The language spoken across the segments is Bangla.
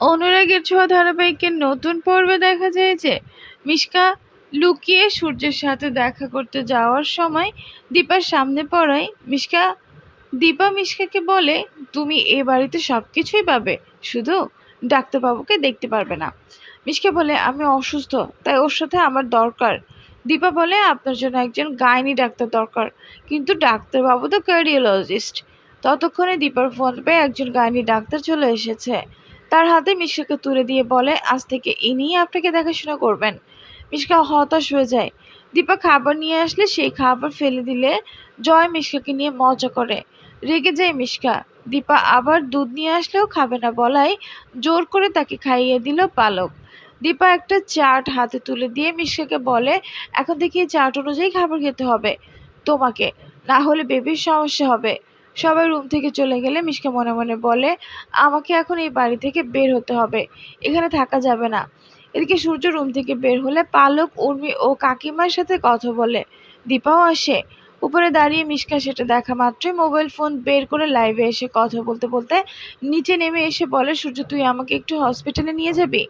অনুরাগের ছোঁয়া ধারাবাহিকের নতুন পর্বে দেখা যায় যে মিশকা লুকিয়ে সূর্যের সাথে দেখা করতে যাওয়ার সময় দীপার সামনে পড়ায়, মিশকা, দীপা মিশকাকে বলে, তুমি এ বাড়িতে সব কিছুই পাবে, শুধু ডাক্তারবাবুকে দেখতে পারবে না। মিশকা বলে, আমি অসুস্থ, তাই ওর সাথে আমার দরকার। দীপা বলে, আপনার জন্য একজন গাইনি ডাক্তার দরকার, কিন্তু ডাক্তারবাবু তো কার্ডিওলজিস্ট। ততক্ষণে দীপার ফোন পেয়ে একজন গাইনি ডাক্তার চলে এসেছে। তার হাতে মিশকাকে তুলে দিয়ে বলে, আজ থেকে ইনিই আপনাকে দেখাশোনা করবেন। মিশকা হতাশ হয়ে যায়। দীপা খাবার নিয়ে আসলে সেই খাবার ফেলে দিলে জয় মিশকাকে নিয়ে মজা করে। রেগে যায় মিশকা। দীপা আবার দুধ নিয়ে আসলেও খাবে না বলায় জোর করে তাকে খাইয়ে দিল পালক। দীপা একটা চাট হাতে তুলে দিয়ে মিশকাকে বলে, এখন থেকে চাট অনুযায়ী খাবার খেতে হবে তোমাকে। না হলে বেবির সমস্যা হবে। সবাই রুম থেকে চলে গেলে মিশকা মনে মনে বলে, আমাকে এখন এই বাড়ি থেকে বের হতে হবে, এখানে থাকা যাবে না। এদিকে সূর্য রুম থেকে বের হলে পালক, উর্মি ও কাকিমার সাথে কথা বলে, দীপাও আসে? উপরে দাঁড়িয়ে মিশকা সেটা দেখা মাত্রই মোবাইল ফোন বের করে লাইভে এসে কথা বলতে বলতে নিচে নেমে এসে বলে, সূর্য, তুই আমাকে একটু হসপিটালে নিয়ে যাবি?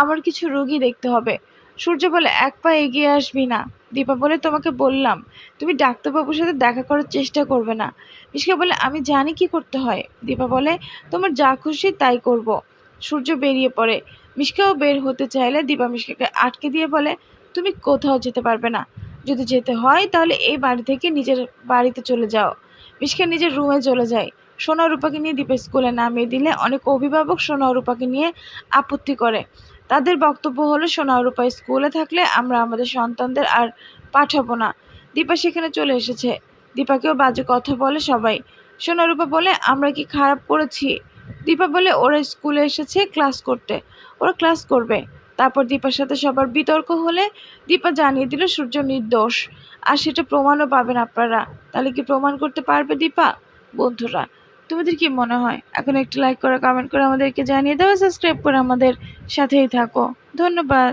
আমার কিছু রোগী দেখতে হবে। সূর্য বলে, এক পা এগিয়ে আসবি না। দীপা বলে, তোমাকে বললাম, তুমি ডাক্তারবাবুর সাথে দেখা করার চেষ্টা করবে না। মিশকা বলে, আমি জানি কি করতে হয়। দীপা বলে, তোমার যা খুশি তাই করব। সূর্য বেরিয়ে পড়ে। মিশকাও বের হতে চাইলে দীপা মিশকাকে আটকে দিয়ে বলে, তুমি কোথাও যেতে পারবে না। যদি যেতে হয় তাহলে এই বাড়ি থেকে নিজের বাড়িতে চলে যাও। মিশকা নিজের রুমে চলে যায়। সোনা রূপাকে নিয়ে দীপা স্কুলে নামিয়ে দিলে। অনেক অভিভাবক সোনা রূপাকে নিয়ে আপত্তি করে। তাদের বক্তব্য হলো, সোনা রূপা স্কুলে থাকলে আমরা আমাদের সন্তানদের আর পাঠাবো না। দীপা সেখানে চলে এসেছে। দীপাকেও বাজে কথা বলে সবাই। সোনা রূপা বলে, আমরা কি খারাপ করেছি? দীপা বলে, ওরা স্কুলে এসেছে ক্লাস করতে। ওরা ক্লাস করবে। তারপর দীপার সাথে সবার বিতর্ক হলে দীপা জানিয়ে দিল, সূর্য নির্দোষ। আর সেটা প্রমাণও পাবেন আপনারা। তাহলে কি প্রমাণ করতে পারবে দীপা? বন্ধুরা তোমাদের কি মনে হয়? এখন একটু লাইক করে কমেন্ট করে আমাদেরকে জানিয়ে দাও সাবস্ক্রাইব করে আমাদের সাথেই থাকো। ধন্যবাদ।